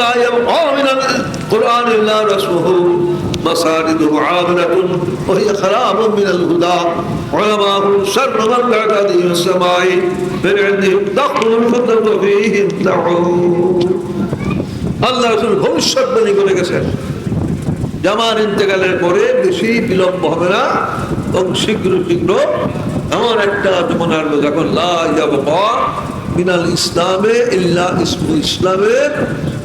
ولا يبقى من القرآن إلا رسمه مصارده عاملة وهي خراب من الهدى علماء شر من بعتدهم السماء من عندهم دخل الفتن وفيهم دعوه আল্লাহ রসুল ভবিষ্যৎবাণী করে গেছেন জামার ইন্তেকালের পরে বেশি বিলম্ব হবে না এবং শীঘ্র শীঘ্র এমন একটা যখন আসবে যখন লাভ মিনাল ইসলামে ইল্লা ইসমু ইসলামের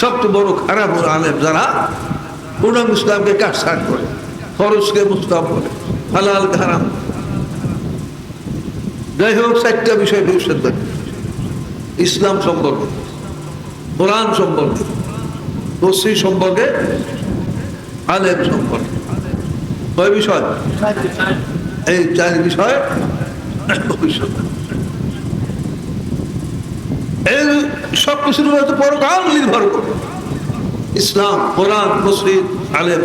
সবচেয়ে বড় খারাপ আলেম যারা পূর্ণাঙ্গ ইসলামকে কাটছাট করে খরচকে মুস্তাব করে, হালাল খারাপ যাই হোক, চারটা বিষয় ভবিষ্যৎ ইসলাম সম্পর্কে, কোরআন সম্পর্কে তসি সম্পর্কে, আলেম সম্পর্কে। কয় বিষয়? এই চার বিষয় ভবিষ্যৎ সব কিছুর উপরে পরকাল নির্ভর করে। ইসলাম, কোরআন মসজিদ আলেম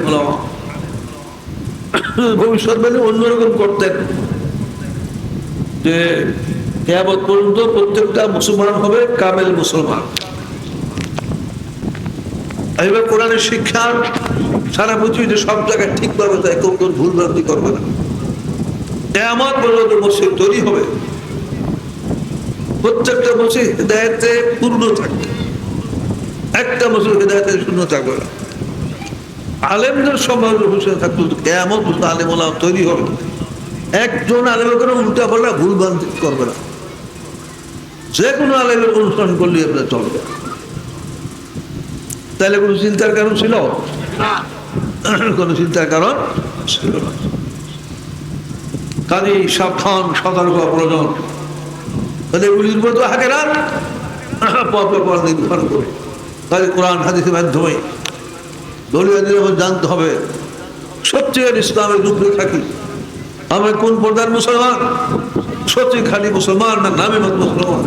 ভবিষ্যৎ মানে অন্যরকম করতেন যে কেয়ামত পর্যন্ত প্রত্যেকটা মুসলমান হবে কামেল মুসলমান। এবার কোরআনের শিক্ষা সারা পৃথিবীতে সব জায়গায় ঠিকভাবে তাই কেউ কেউ ভুল ভ্রান্তি করবে না। কেয়ামত পর্যন্ত মসজিদ তৈরি হবে। প্রত্যেকটা মসজিদ হৃদায়তে পূর্ণ থাকবে। একটা মসজিদ হৃদায়তে শূন্য থাকবে না। আলেমদের সমাজ হুসেন থাকতো কেমন আলেম ওলাম তৈরি হবে। একজন আলেমের কোনো উল্টা পাল্টা ভুল ভ্রান্তি করবে না। যে কোনো আলেমের অনুষ্ঠান করলে আপনার চলবে। তাহলে কোনো চিন্তার কারণ ছিল? কোনো চিন্তার কারণ ছিল না। কাজে সাবধান সতর্ক প্রয়োজন। তো পর করে। জানতে হবে, সবচেয়ে ইসলামের দুপুরে থাকি। আমরা কোন প্রধান মুসলমান? সত্যি খালি মুসলমান না নামে মত মুসলমান?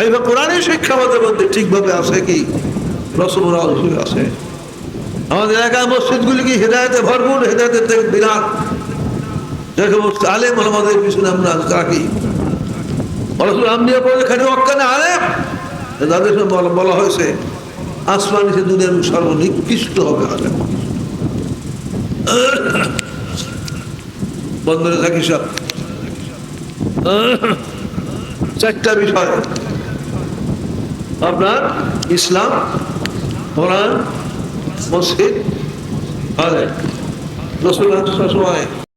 এইভাবে কোরআনের শিক্ষা আমাদের মধ্যে ঠিকভাবে আছে কি? রসমরা আছে। আমাদের এলাকার মসজিদগুলি কি হেদায়তে ভরপুর, হেদায়তের থেকে বিরাট? সমস্ত আলেম আমাদের পিছনে আমরা রাখি আলেম? তাদের বলা- বলা হয়েছে, আসমান সে দুনিয়ার সর্বনিকৃষ্ট হবে আলেম বন্ধনে থাকি সব। চারটা বিষয়। আপনার ইসলাম মসজিদ আলেম রসুল সময়